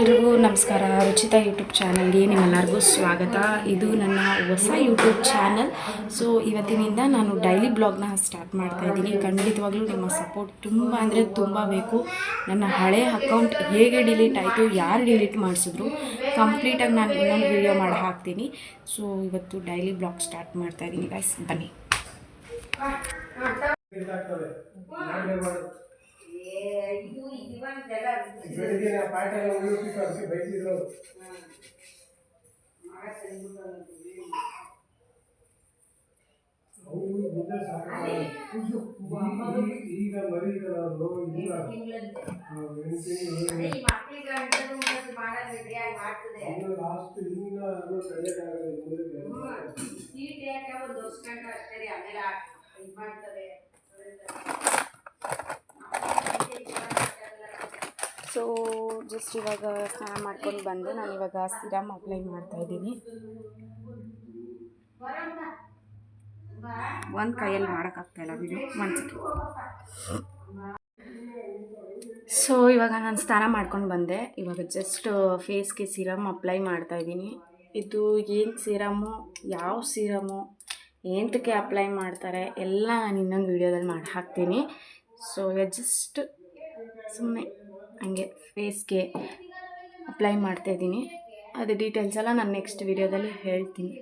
ಎಲ್ರಿಗೂ ನಮಸ್ಕಾರ. ರುಚಿತಾ ಯೂಟ್ಯೂಬ್ ಚಾನಲ್ಗೆ ನಿಮ್ಮೆಲ್ಲರಿಗೂ ಸ್ವಾಗತ. ಇದು ನನ್ನ ಹೊಸ ಯೂಟ್ಯೂಬ್ ಚಾನಲ್. ಸೊ ಇವತ್ತಿನಿಂದ ನಾನು ಡೈಲಿ ಬ್ಲಾಗ್ನ ಸ್ಟಾರ್ಟ್ ಮಾಡ್ತಾ ಇದ್ದೀನಿ. ಖಂಡಿತವಾಗ್ಲೂ ನಿಮ್ಮ ಸಪೋರ್ಟ್ ತುಂಬ ಅಂದರೆ ತುಂಬ ಬೇಕು. ನನ್ನ ಹಳೆ ಅಕೌಂಟ್ ಹೇಗೆ ಡಿಲೀಟ್ ಆಯಿತು, ಯಾರು ಡಿಲೀಟ್ ಮಾಡಿಸಿದ್ರು ಕಂಪ್ಲೀಟಾಗಿ ನಾನು ಇನ್ನೊಂದು ವೀಡಿಯೋ ಮಾಡಿ ಹಾಕ್ತೀನಿ. ಸೊ ಇವತ್ತು ಡೈಲಿ ಬ್ಲಾಗ್ ಸ್ಟಾರ್ಟ್ ಮಾಡ್ತಾ ಇದ್ದೀನಿ ಗೈಸ್ ಬನ್ನಿ. ಇದಾಗ್ತದೆ ಮಾಡಲೇಬಾರ್ದು ಬೆಳಿಗ್ಗೆ ನಾ ಪಾಠ ಎಲ್ಲ ಉಳಿಸ್ಬಿಟ್ಟು ಅದಕ್ಕೆ ಬೈತಿದ್ರು ಅವು ಮುಂದೆ ಸಾಕಾಗಲ್ಲ. ಈಗ- ಈಗ ಮರಿಗಳು ಇಲ್ಲ ಆ, ಮೆಣಸಿನ ಇನ್ನು ಲಾಸ್ಟ್ ಇನ್ನ ಅದು ಕಲಿಯಕ್ಕಾಗಲ್ಲ ಇನ್ನು ಮುಂದೆ ಸೊ ಜಸ್ಟ್ ಇವಾಗ ಸ್ನಾನ ಮಾಡ್ಕೊಂಡು ಬಂದೆ ನಾನು ಇವಾಗ ಸಿರಮ್ ಅಪ್ಲೈ ಮಾಡ್ತಾ ಇದ್ದೀನಿ. ಒಂದು ಕೈಯಲ್ಲಿ ಮಾಡೋಕ್ಕಾಗ್ತಾಯಿಲ್ಲ ವಿಡಿಯೋ ಮನ್ಸಿಗೆ. ಸೊ ಇವಾಗ ನಾನು ಸ್ನಾನ ಮಾಡ್ಕೊಂಡು ಬಂದೆ. ಇವಾಗ ಜಸ್ಟ್ ಫೇಸ್ಗೆ ಸಿರಮ್ ಅಪ್ಲೈ ಮಾಡ್ತಾ ಇದ್ದೀನಿ. ಇದು ಏನು ಸಿರಮು ಯಾವ ಸಿರಮು ಏನಕ್ಕೆ ಅಪ್ಲೈ ಮಾಡ್ತಾರೆ ಎಲ್ಲ ನಾನು ಇನ್ನೊಂದು ವೀಡಿಯೋದಲ್ಲಿ ಮಾಡಿ ಹಾಕ್ತೀನಿ. ಸೊ ಜಸ್ಟ್ ಸುಮ್ಮನೆ ಹಂಗೆ ಫೇಸ್ಗೆ ಅಪ್ಲೈ ಮಾಡ್ತಾ ಇದ್ದೀನಿ. ಅದು ಡೀಟೇಲ್ಸ್ ಎಲ್ಲ ನಾನು ನೆಕ್ಸ್ಟ್ ವೀಡಿಯೋದಲ್ಲಿ ಹೇಳ್ತೀನಿ.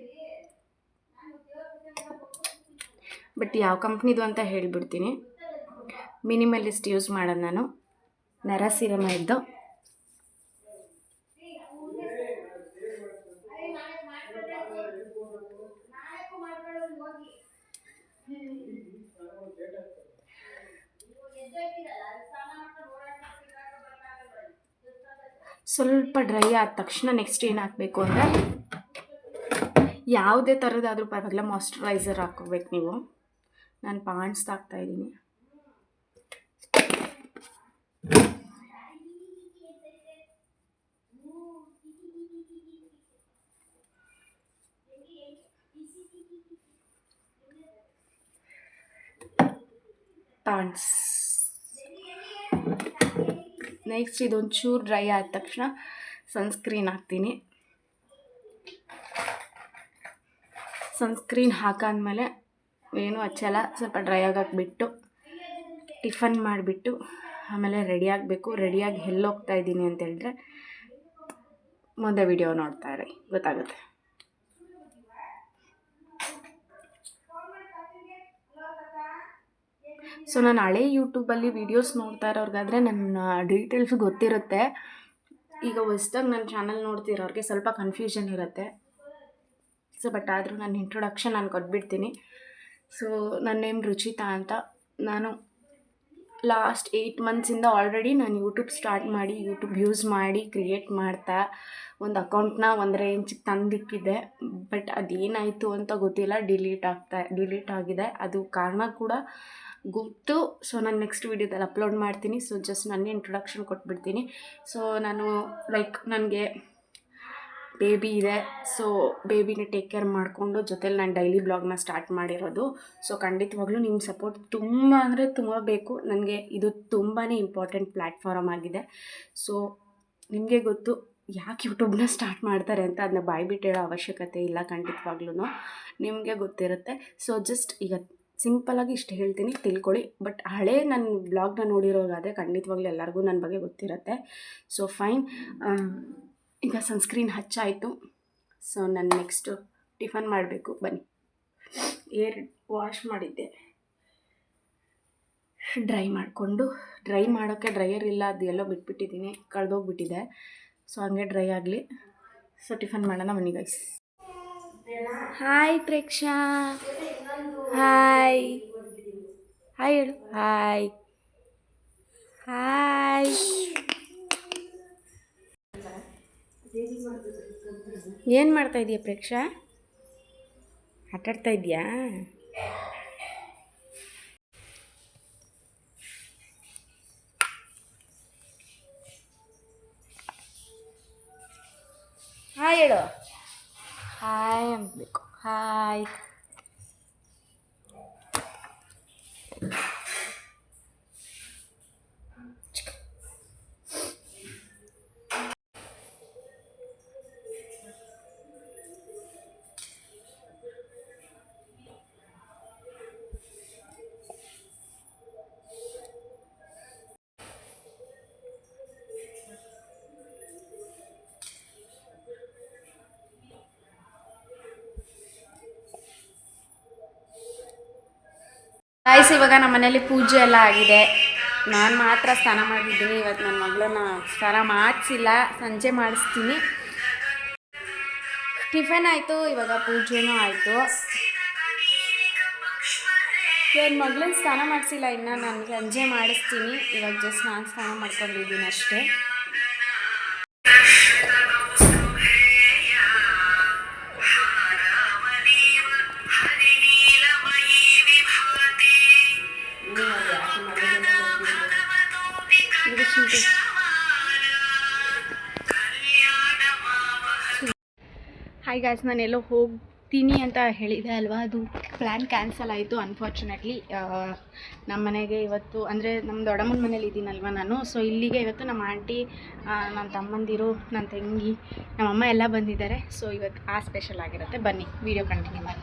ಬಟ್ ಯಾವ ಕಂಪ್ನಿದು ಅಂತ ಹೇಳಿಬಿಡ್ತೀನಿ. ಮಿನಿಮಲಿಸ್ಟ್ ಯೂಸ್ ಮಾಡೋದು ನಾನು. ನರಸಿರಮ ಇದ್ದು ಸ್ವಲ್ಪ ಡ್ರೈ ಆದ ತಕ್ಷಣ ನೆಕ್ಸ್ಟ್ ಏನು ಹಾಕಬೇಕು ಅಂದರೆ ಯಾವುದೇ ಥರದಾದರೂ ಪರವಾಗಿಲ್ಲ ಮಾಯ್ಶ್ಚರೈಸರ್ ಹಾಕೋಬೇಕು ನೀವು. ನಾನು ಪಾಂಡ್ಸ್ ಹಾಕ್ತಾ ಇದ್ದೀನಿ. ಪಾಂಡ್ಸ್. ನೆಕ್ಸ್ಟ್ ಇದೊಂದು ಚೂರು ಡ್ರೈ ಆದ ತಕ್ಷಣ ಸನ್ಸ್ಕ್ರೀನ್ ಹಾಕ್ತೀನಿ. ಸನ್ಸ್ಕ್ರೀನ್ ಹಾಕಾದ್ಮೇಲೆ ಏನು ಹಚ್ಚಲ್ಲ ಸ್ವಲ್ಪ ಡ್ರೈ ಆಗಾಕ್ಬಿಟ್ಟು ಬಿಟ್ಟು ಟಿಫನ್ ಮಾಡಿಬಿಟ್ಟು ಆಮೇಲೆ ರೆಡಿ ಆಗಬೇಕು. ರೆಡಿಯಾಗಿ ಎಲ್ಲೋಗ್ತಾ ಇದ್ದೀನಿ ಅಂತ ಹೇಳಿದ್ರೆ ಮುಂದೆ ವಿಡಿಯೋ ನೋಡ್ತಾ ಇರಿ. ಗೊತ್ತಾಗುತ್ತೆ. ಸೊ ನಾನು ಹಳೆ ಯೂಟ್ಯೂಬಲ್ಲಿ ವೀಡಿಯೋಸ್ ನೋಡ್ತಾ ಇರೋರಿಗಾದರೆ ನನ್ನ ಡೀಟೇಲ್ಸ್ ಗೊತ್ತಿರುತ್ತೆ. ಈಗ ಹೊಸ್ದಾಗಿ ನನ್ನ ಚಾನಲ್ ನೋಡ್ತಿರೋರಿಗೆ ಸ್ವಲ್ಪ ಕನ್ಫ್ಯೂಷನ್ ಇರುತ್ತೆ. ಸೊ ಬಟ್ ಆದರೂ ನಾನು ಇಂಟ್ರೊಡಕ್ಷನ್ ನಾನು ಕೊಟ್ಬಿಡ್ತೀನಿ. ಸೊ ನನ್ನ ನೇಮ್ ರುಚಿತಾ ಅಂತ ನಾನು ಲಾಸ್ಟ್ ಏಯ್ಟ್ ಮಂತ್ಸಿಂದ ಆಲ್ರೆಡಿ ನಾನು ಯೂಟ್ಯೂಬ್ ಸ್ಟಾರ್ಟ್ ಮಾಡಿ ಯೂಟ್ಯೂಬ್ ಯೂಸ್ ಮಾಡಿ ಕ್ರಿಯೇಟ್ ಮಾಡ್ತಾ, ಒಂದು ಅಕೌಂಟ್ನ ಒಂದು ರೇಂಜಿಗೆ ತಂದಿಕ್ಕಿದ್ದೆ ಬಟ್ ಅದೇನಾಯಿತು ಅಂತ ಗೊತ್ತಿಲ್ಲ. ಡಿಲೀಟ್ ಆಗ್ತಾ ಡಿಲೀಟ್ ಆಗಿದೆ. ಅದು ಕಾರಣ ಕೂಡ ಗೊತ್ತು. ಸೊ ನಾನು ನೆಕ್ಸ್ಟ್ ವೀಡಿಯೋದಲ್ಲಿ ಅಪ್ಲೋಡ್ ಮಾಡ್ತೀನಿ. ಸೊ ಜಸ್ಟ್ ನನ್ನ ಇಂಟ್ರೊಡಕ್ಷನ್ ಕೊಟ್ಬಿಡ್ತೀನಿ. ಸೊ ನಾನು ಲೈಕ್ ನನಗೆ ಬೇಬಿ ಇದೆ. ಸೊ ಬೇಬಿನ ಟೇಕ್ ಕೇರ್ ಮಾಡಿಕೊಂಡು ಜೊತೇಲಿ ನಾನು ಡೈಲಿ ಬ್ಲಾಗ್ನ ಸ್ಟಾರ್ಟ್ ಮಾಡಿರೋದು. ಸೊ ಖಂಡಿತವಾಗ್ಲೂ ನಿಮ್ಮ ಸಪೋರ್ಟ್ ತುಂಬ ಅಂದರೆ ತುಂಬ ಬೇಕು. ನನಗೆ ಇದು ತುಂಬಾ ಇಂಪಾರ್ಟೆಂಟ್ ಪ್ಲ್ಯಾಟ್ಫಾರಮ್ ಆಗಿದೆ. ಸೊ ನಿಮಗೆ ಗೊತ್ತು ಯಾಕೆ ಯೂಟ್ಯೂಬ್ನ ಸ್ಟಾರ್ಟ್ ಮಾಡ್ತಾರೆ ಅಂತ ಅದನ್ನ ಬಾಯ್ಬಿಟ್ಟು ಹೇಳೋ ಅವಶ್ಯಕತೆ ಇಲ್ಲ ಖಂಡಿತವಾಗ್ಲೂ ನಿಮಗೆ ಗೊತ್ತಿರುತ್ತೆ. ಸೊ ಜಸ್ಟ್ ಈಗ ಸಿಂಪಲಾಗಿ ಇಷ್ಟು ಹೇಳ್ತೀನಿ, ತಿಳ್ಕೊಳ್ಳಿ. ಬಟ್ ಹಳೆ ನನ್ನ ಬ್ಲಾಗ್ನ ನೋಡಿರೋರಾದರೆ ಖಂಡಿತವಾಗ್ಲೂ ಎಲ್ಲರಿಗೂ ನನ್ನ ಬಗ್ಗೆ ಗೊತ್ತಿರುತ್ತೆ. ಸೊ ಫೈನ್ ಈಗ ಸನ್ಸ್ಕ್ರೀನ್ ಹಚ್ಚಾಯಿತು. ಸೊ ನಾನು ನೆಕ್ಸ್ಟು ಟಿಫನ್ ಮಾಡಬೇಕು. ಬನ್ನಿ. ಏರ್ ವಾಶ್ ಮಾಡಿದ್ದೆ. ಡ್ರೈ ಮಾಡಿಕೊಂಡು. ಡ್ರೈ ಮಾಡೋಕ್ಕೆ ಡ್ರೈಯರ್ ಇಲ್ಲ, ಅದು ಎಲ್ಲೋ ಬಿಟ್ಬಿಟ್ಟಿದ್ದೀನಿ. ಕಳೆದೋಗ್ಬಿಟ್ಟಿದೆ. ಸೊ ಹಂಗೆ ಡ್ರೈ ಆಗಲಿ. ಸೊ ಟಿಫನ್ ಮಾಡೋಣ ಬನ್ನಿ guys hi Preksha hi hi ಹೇಳು. ಹಾಯ್ ಹಾಯ್ ಏನು ಮಾಡ್ತಾ ಇದೀಯ ಪ್ರೇಕ್ಷಾ? ಆಟಾಡ್ತಾ ಇದೆಯಾ? ಹಾಯ್ ಹೇಳು. ಹಾಯ್ ಅನ್ಬೇಕು ಹಾಯ್ Thank you. ಗಾಯ್ಸ್ ಇವಾಗ ನಮ್ಮ ಮನೇಲಿ ಪೂಜೆ ಎಲ್ಲ ಆಗಿದೆ. ನಾನು ಮಾತ್ರ ಸ್ನಾನ ಮಾಡಿದ್ದೀನಿ ಇವತ್ತು ನನ್ನ ಮಗಳನ್ನ ಸ್ನಾನ ಮಾಡಿಸಿಲ್ಲ. ಸಂಜೆ ಮಾಡಿಸ್ತೀನಿ. ಟಿಫನ್ ಆಯಿತು. ಇವಾಗ ಪೂಜೆನೂ ಆಯಿತು. ನನ್ನ ಮಗಳನ್ನ ಸ್ನಾನ ಮಾಡಿಸಿಲ್ಲ. ಇನ್ನು ನಾನು ಸಂಜೆ ಮಾಡಿಸ್ತೀನಿ. ಇವಾಗ ಜಸ್ಟ್ ನಾನು ಸ್ನಾನ ಮಾಡ್ಕೊಂಡಿದ್ದೀನಿ ಅಷ್ಟೇ. ಗಾಯ್ಸ್ ನಾನು ಎಲ್ಲೋ ಹೋಗ್ತೀನಿ ಅಂತ ಹೇಳಿದೆ ಅಲ್ವಾ? ಅದು ಪ್ಲ್ಯಾನ್ ಕ್ಯಾನ್ಸಲ್ ಆಯಿತು ಅನ್ಫಾರ್ಚುನೇಟ್ಲಿ ನಮ್ಮ ಮನೆಗೆ ಇವತ್ತು, ಅಂದರೆ ನಮ್ಮ ದೊಡ್ಡಮ್ಮನ ಮನೇಲಿ ಇದ್ದೀನಲ್ವ ನಾನು. ಸೊ ಇಲ್ಲಿಗೆ ಇವತ್ತು ನಮ್ಮ ಆಂಟಿ ನನ್ನ ತಮ್ಮಂದಿರು ನನ್ನ ತಂಗಿ ನಮ್ಮಮ್ಮ ಎಲ್ಲ ಬಂದಿದ್ದಾರೆ. ಸೊ ಇವತ್ತು ಆ ಸ್ಪೆಷಲ್ ಆಗಿರುತ್ತೆ. ಬನ್ನಿ ವಿಡಿಯೋ ಕಂಟಿನ್ಯೂ ಮಾಡಿ.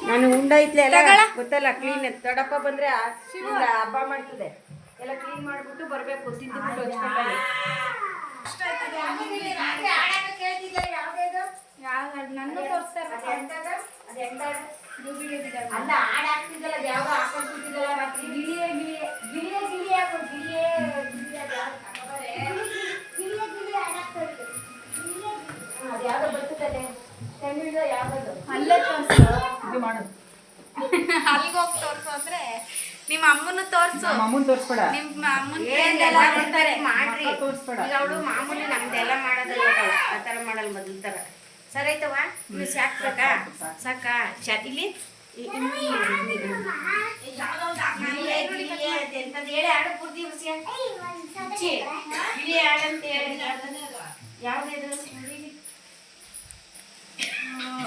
ನಾನು ಉಂಡ ಐತ್ಲೆ ಎಲ್ಲ ಗೊತ್ತಲ್ಲ ಕ್ಲೀನ್ ದೊಡ್ಡಪ್ಪ ಬಂದ್ರೆ ಹಬ್ಬ ಮಾಡ್ತದೆ. ಎಲ್ಲ ಕ್ಲೀನ್ ಮಾಡ್ಬಿಟ್ಟು ಬರ್ಬೇಕು ತಿಂದ್ಬಿಟ್ಟು ನನ್ನ ತೋರಿಸ್ತಾರೆ ಅಲ್ಲ ಹಾಡ್ ಹಾಕ್ತಿದ್ದಲ್ಲ ಕೂತಿದ್ದಲ್ಲ ರಾತ್ರಿ ಗಿಳಿಯೇ ಗಿಳಿಯೇ ಗಿಳಿಯೇ ಗಿಳಿಯೇ ಹಾಕೊಂಡು ಗಿಳಿಯೇ ಗಿಳಿಯೇ ಅದು ಯಾವ್ದೋ ಬರ್ತದೆ ಅಲ್ಲೇ ಅಲ್ಲಿಗೆ ಹೋಗಿ ತೋರಿಸು ಅಂದ್ರೆ ನಿಮ್ಮ ಅಮ್ಮನ ತೋರಿಸು. ಅಮ್ಮನ್ ತೋರಿಸ್ಬೇಡ. ನಿಮ್ಮ ಅಮ್ಮನ ಏನೆಲ್ಲ ಮಾಡ್ತಾರೆ. ಮಾಡ್ರಿ. ತೋರಿಸ್ಬೇಡ. ಈಗ ಅವಳು ಮಾಮೂಲಿ ನಮ್ದೆಲ್ಲ ಮಾಡೋದಲ್ಲ ಅವಳು ಆ ಥರ ಮಾಡಲ್ಲ ಮೊದಲ ಥರ. ಸರಿ ಆಯ್ತವ ಇನ್ನು ಸಾಕ್ಬೇಕಾ ಸಾಕ? ಶಾ ಇಲ್ಲಿ?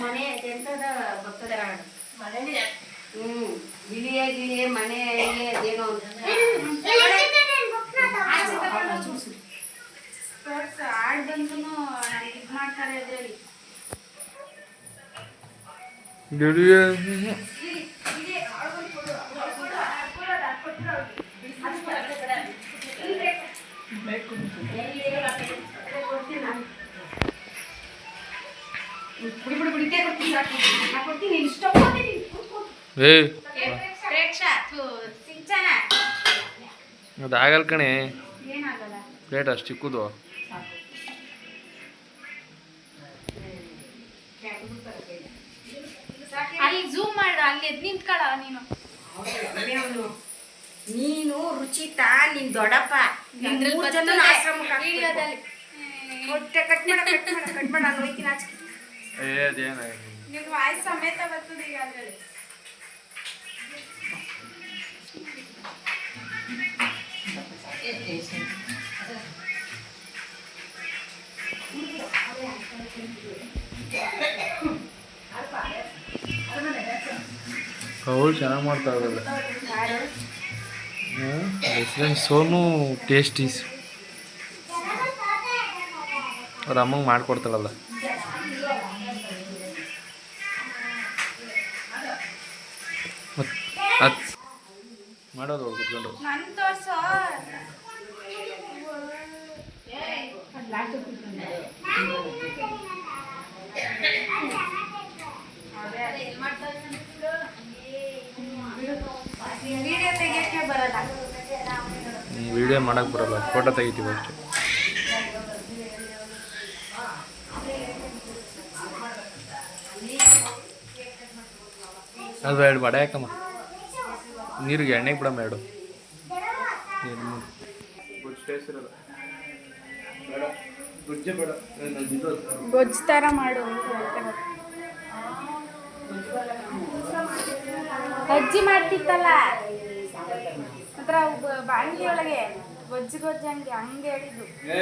ಮನೆ ಎಂತದ ಹ್ಮ್ ಗಿಳಿಯೇ ಗಿಳಿಯೇ ಮನೆ ಅದೇನೋ ಬಂದು ಇದು ಮಾಡ್ತಾರೆ ಅದ್ರಲ್ಲಿ ಬಿಡಿ ಬಿಡಿ ಬಿಡಿ ಆಗಲ್ಲ ಕಣೆ. ಏನಾಗಲ್ಲ? ಪ್ಲೇಟ್ ಅಷ್ಟು ಚಿಕ್ಕದು. ಅಲ್ಲಿ ಝೂಮ್ ಮಾಡು ಅಲ್ಲಿ ಎದ್ ನಿಂತ್ಕೊಳ ನೀನು. ನೀನು ರುಚಿತಾ ನಿನ್ ದೊಡ್ಡಪ್ಪ. ಆಶ್ರಮಕ್ಕೆ ಹೊಟ್ಟೆ ಕಟ್ ಮಾಡ ಕಟ್ ಮಾಡ ಕಟ್ ಮಾಡ ನಾನು ಹೋಯ್ತೀನಿ ಆಚೆ ಏ ಅದೇನ ವಾಯ್ಸ್ ಸಮೇತ ಬರ್ತದೆ ಈಗ ಅದ್ರಲ್ಲಿ. ಅವಳು ಚೆನ್ನಾಗಿ ಮಾಡ್ತಾ ಇದ್ದಾರೆ ರೆಸ್ಟೋರೆಂಟ್ ಸೋನು ಟೇಸ್ಟೀಸ್. ಅವ್ರ ಅಮ್ಮಂಗೆ ಮಾಡ್ಕೊಡ್ತಾಳಲ್ಲ. ತೋರ್ಸೋ ವಿಡಿಯೋ ಬರಲ್ಲ. ಫೋಟೋ ತೆಗಿತೀವಿ ಅಷ್ಟೇ. ಅದು ಎರಡು ಬಡ ಯಾಕಮ್ಮ? ನೀರಿಗೆ ಎಣ್ಣೆಗೆ ಬಿಡಮ್ಮ ಎರಡು. ಗುಜ್ಜೆ ಥರ ಮಾಡು. ಗೊಜ್ಜಿ ಮಾಡ್ತಿತ್ತಲ್ಲ? ಹತ್ರ ಬಾಣಲಿ ಒಳಗೆ. ಗೊಜ್ಜು ಗೊಜ್ಜು ಹಂಗೆ ಹಂಗೆ ಹೇಳಿದ್ದು. ಏ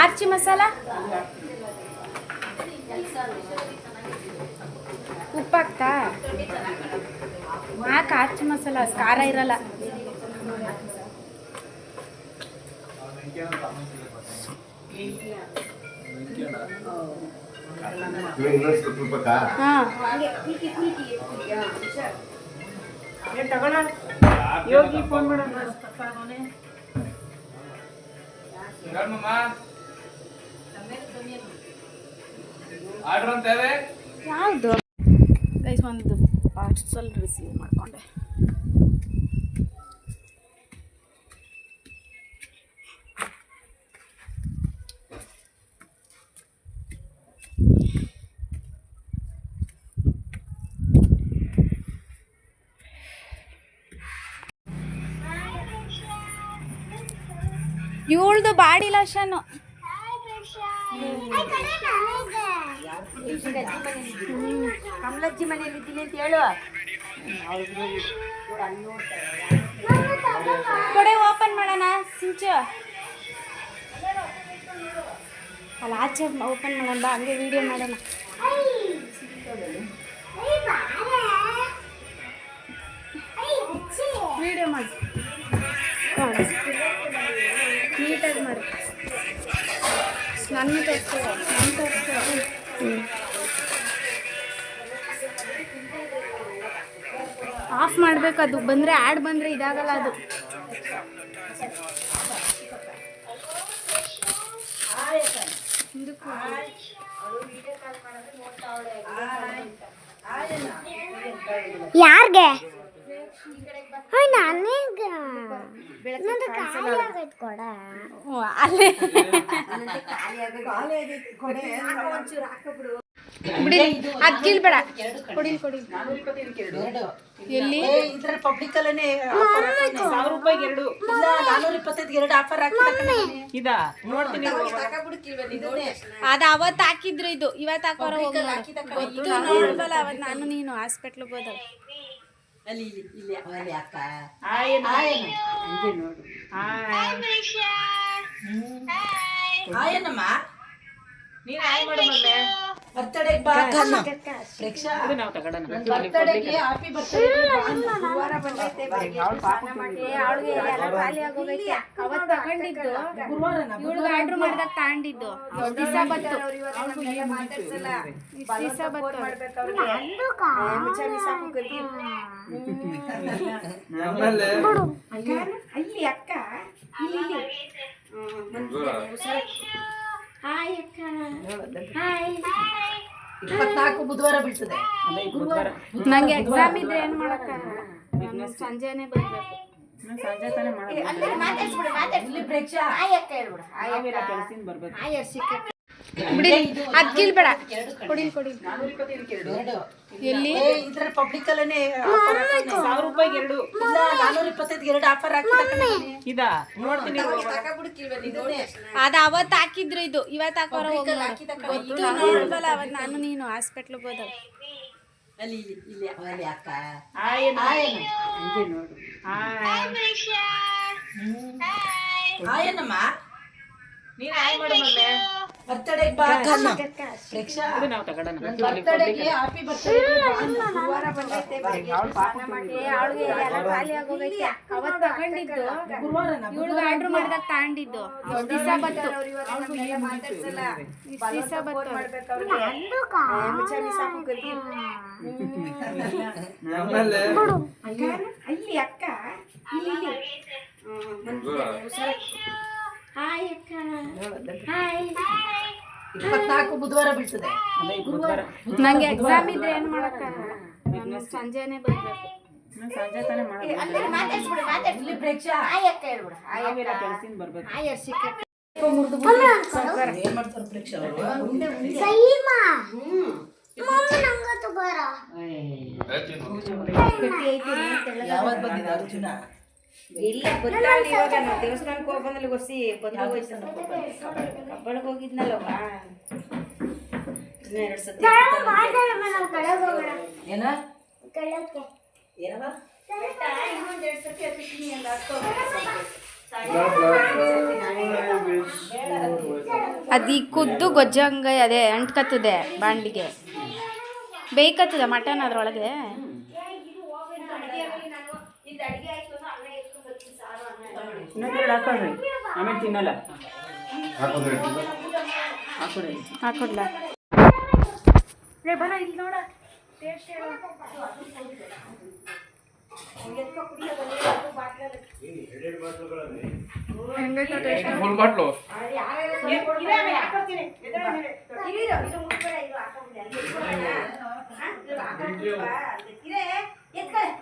ಆರ್ಚಿ ಮಸಾಲ? ಉಪ್ಪಾಗ್ತಾ? ಹಾಕ ಆರ್ಚಿ ಮಸಾಲ? ಖಾರ ಇರಲ್ಲ. ಹಾಂ. ಯೋಗಿ ಫೋನ್ ಮಾಡೋಣ ಆರ್ಡ್ರ್ ಯಾವುದು? ಗೈಸ್ ಒಂದು ಪಾರ್ಸಲ್ ರಿಸೀವ್ ಮಾಡಿಕೊಂಡೆ. ಇವಳ್ದು ಶನು ಕಮಲಜ್ಜಿ ಮನೇಲಿ ಇದ್ದೀನಿ ಅಂತ ಹೇಳು. ಕೊಡೆ ಓಪನ್ ಮಾಡೋಣ ಸಿಂಚು. ಅಲ್ಲ ಆಚೆ ಓಪನ್ ಮಾಡೋಣ ಬಾ ಹಂಗೆ ವಿಡಿಯೋ ಮಾಡೋಣ. ವಿಡಿಯೋ ಮಾಡಿ. ನೀಟಾಗಿ ಮಾಡಿ. ನನ್ನ ತೋರಿಸ್ತು ನನ್ನ ತೋರಿಸ್ತು ಆಫ್ ಮಾಡಬೇಕು ಅದು. ಬಂದರೆ ಆ್ಯಡ್ ಬಂದರೆ ಇದಾಗಲ್ಲ ಅದು. ಯಾರ್ಗೆ? ಬಿಡಿ ಅದು ಕೀಳ್ಬೇಡ. ಕೊಡಿಲ್ ಕೊಡಿಲ್. ಎಲ್ಲಿ? ಇದ್ರ ಪಬ್ಲಿಕ್ ಅಲ್ಲೇ ಸಾವಿರ ರೂಪಾಯಿಗೆ ಎರಡು. ಇಲ್ಲ ನಾನೂರ ಇಪ್ಪತ್ತೈದು ಎರಡು ಆಫರ್ ಹಾಕಿದ ಇದಾ? ನೋಡ್ತೀನಿ. ಅದು ಅವತ್ತು ಹಾಕಿದ್ರು ಇದು. ಇವತ್ತು ಹಾಕೋರ ಹೋಗಿ ಗೊತ್ತು ನೋಡ್ಬಲ್ಲ ಅವತ್ತು ನಾನು ನೀನು ಹಾಸ್ಪಿಟ್ಲಿಗೆ ಹೋದಾಗ. ಅಲ್ಲಿ ಇಲ್ಲಿ ಇಲ್ಲಿ ಅಲ್ಲಿ ಅಕ್ಕ. ಹಾಯ್ ಹಂಗೆ ನೋಡು. ಹಾಯ್ ಹಾಯನಮ್ಮ ನೀನ್ ಹಾಯ್ ಮಾಡು ಬರ್ತಡೆಗೆ ಬಾ ಪ್ರೇಕ್ಷಾ ಬರ್ತಡೆಗೆ ಹ್ಯಾಪಿ ಬರ್ತಡೇ ಗುರುವಾರ ಬಂದೈತೆ ಅವಳಿಗೆ ಎಲ್ಲ ಖಾಲಿ ಆಗೋಗೈತೆ. ಅವತ್ತು ತಗೊಂಡಿದ್ದು ಇವಳಿಗೆ ಆರ್ಡರ್ ಮಾಡಿದಾಗ ತಗೊಂಡಿದ್ದು. ಬತ್ತು ಬತ್ತು ಅಲ್ಲಿ ಅಕ್ಕ. ಇಲ್ಲಿ. ಇಲ್ಲಿ ಹಾಯ್ ಅಕ್ಕ. ಹಾಯ್ ಇಪ್ಪತ್ನಾಲ್ಕು ಬುಧವಾರ ಬೀಳ್ತದೆ. ನಂಗೆ ಎಕ್ಸಾಮ್ ಇದ್ರೆ ಏನು ನಾನು ಸಂಜೆನೆ ಬರಬೇಕು. ಅಲ್ಲೇ ಆಯ್ ಮಾತಾಡ್ಸ್ಬಿಡು ಹಾಯ್ ಹಾಯ್ ಹಾಯ್ ಬಿಡಿ ಅದ್ ಕೀಳ್ಬೇಡ. ಕೊಡಿಲ್ ಕೊಡಿಲ್. ಎಲ್ಲಿ? ಇದ್ರಲ್ಲಿ ಪಬ್ಲಿಕ್ ಅಲ್ಲೇ ಸಾವಿರ ರೂಪಾಯಿಗೆ ಎರಡು. ಇಲ್ಲ ನಾನೂರ ಇಪ್ಪತ್ತೈದು ಎರಡು ಆಫರ್ ಹಾಕ್ತಾರೆ. ಇದಾ ನೋಡ್ತೀನಿ ಅದು ಅವತ್ತು ಹಾಕಿದ್ರು ಇದು. ಇವತ್ತು ಹಾಕೋರ ಹೋಗಿ ಗೊತ್ತು ನೋಡ್ಬಲ್ಲ ಅವತ್ತು ನಾನು ನೀನು ಹಾಸ್ಪಿಟ್ಲಿಗೆ ಹೋದಾಗ. ಅಲ್ಲಿ ಇಲ್ಲಿ ಇಲ್ಲಿ ಅಲ್ಲಿ ಅಕ್ಕ. ಹಾಯನ ಹಂಗೆ ನೋಡು. ನೀನ್ ಹಾಯ್ ಮಾಡು ಬರ್ತಡೆಗೆ ಬಾ. ಅಕ್ಕನ್ನ. ಪ್ರೇಕ್ಷಾ ಬರ್ತಡೆಗೆ ಹ್ಯಾಪಿ ಬರ್ತಡೇ ಗುರುವಾರ ಬಂದೈತೆ ಬೆಳಗ್ಗೆ ಎದ್ದು ಸ್ನಾನ ಮಾಡಿ. ಅವಳಿಗೆ ಎಲ್ಲ ಖಾಲಿ ಆಗೋಗೈತೆ. ಅವತ್ತು ತಗೊಂಡಿದ್ದು. ಇವಳಿಗೆ ಆರ್ಡ್ರ್ ಮಾಡಿದಾಗ ತಗೊಂಡಿದ್ದು ಇಷ್ಟು ದಿವಸ ಬಂತು ಮಾತಾಡ್ಸಲ್ಲ. ಇಷ್ಟು ದಿವಸ ಬಂತು ಅಲ್ಲಿ ಅಕ್ಕ? ಇಲ್ಲಿ ಇಪ್ಪತ್ನಾಲ್ಕು ಬುಧವಾರ ಬೀಳ್ತದೆ. ನಂಗೆ ಎಕ್ಸಾಮ್ ಇದ್ರೆ ಏನು ಮಾಡೋಕ್ಕಾಗಲ್ಲ ನಾನು ಸಂಜೆನೇ ಬರಬೇಕು. ಹಾಯ್ ಅಕ್ಕ ಹಾಯ್ ಅಕ್ಕ. ಹಾಯ್ ಮಮ್ಮಿ ನಂಗತ್ತು ಬರ. ಯಾವತ್ ಬಂದಿದೆ ಅರ್ಜುನ? ಇಲ್ಲ ಗೊತ್ತಾಗಲಿ ಇವಾಗ ನಾವು ದೇವಸ್ಥಾನಕ್ಕೆ ಹೋಗಿ ಬಂದಲ್ಲಿ ಗೊಸಿ ಬಂದು ಕಬ್ಬಳಕ್ಕೆ ಹೋಗಿದ್ನಲ್ಲವ ಎರಡು ಸತಿ ನಾವು ಕಡೆಗೆ ಹೋಗೋಣ. ಏನ? ಕಡೆಗೆ ಏನವ? ಇನ್ನೊಂದೆರಡು ಸತಿ ಹತ್ತೀನಿ ಅಂತ ಅದು ಈ ಕುದ್ದು ಗೊಜ್ಜಂಗ ಅದೇ ಅಂಟ್ಕತ್ತದೆ ಬಾಂಡಿಗೆ ಬೇಯ್ಕತ್ತದ ಮಟನ್ ಅದ್ರೊಳಗೆ. ಇನ್ನೊಂದೆರಡು ಹಾಕೊಂಡ್ರಿ ಆಮೇಲೆ ತಿನ್ನಲ್ಲ ಹಾಕೊಡ್ಲ full bottle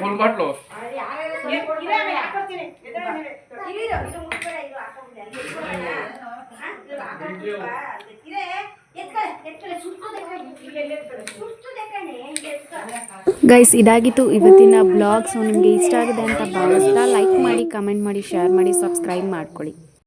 full bottle guys ಇದಾಗಿತ್ತು ಇವತ್ತಿನ ಬ್ಲಾಗ್ ಸೊ ನಿಮಗೆ ಇಷ್ಟ ಆಗಿದೆ ಅಂತ ಭಾವಿಸ್ತಾ ಲೈಕ್ ಮಾಡಿ ಕಮೆಂಟ್ ಮಾಡಿ ಶೇರ್ ಮಾಡಿ ಸಬ್ಸ್ಕ್ರೈಬ್ ಮಾಡ್ಕೊಳ್ಳಿ.